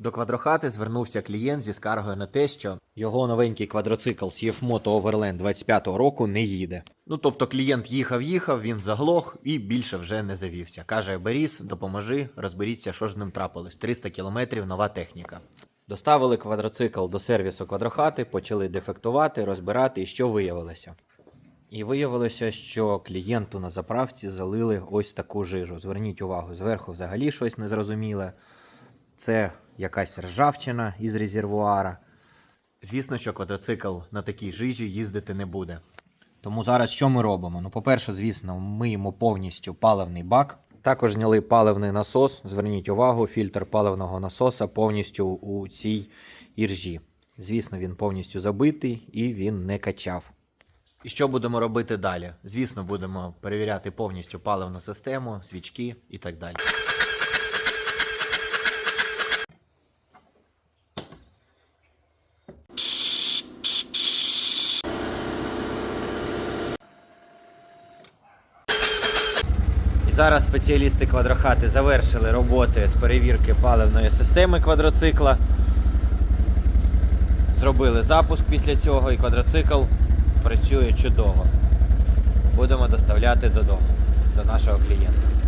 До квадрохати звернувся клієнт зі скаргою на те, що його новенький квадроцикл CF-Moto Overland 25-го року не їде. Ну тобто клієнт їхав, їхав, він заглох і більше вже не завівся. Каже: Боріс, допоможи, розберіться, що з ним трапилось. 300 кілометрів нова техніка. Доставили квадроцикл до сервісу квадрохати, почали дефектувати, розбирати, і що виявилося. І виявилося, що клієнту на заправці залили ось таку жижу. Зверніть увагу, зверху взагалі щось незрозуміле. Це якась ржавчина із резервуара. Звісно, що квадроцикл на такій жижі їздити не буде. Тому зараз що ми робимо? Ну, по-перше, звісно, миємо повністю паливний бак. Також зняли паливний насос. Зверніть увагу, фільтр паливного насоса повністю у цій іржі. Звісно, він повністю забитий і він не качав. І що будемо робити далі? Звісно, будемо перевіряти повністю паливну систему, свічки і так далі. І зараз спеціалісти квадрохати завершили роботи з перевірки паливної системи квадроцикла. Зробили запуск після цього і квадроцикл працює чудово. Будемо доставляти додому до нашого клієнта.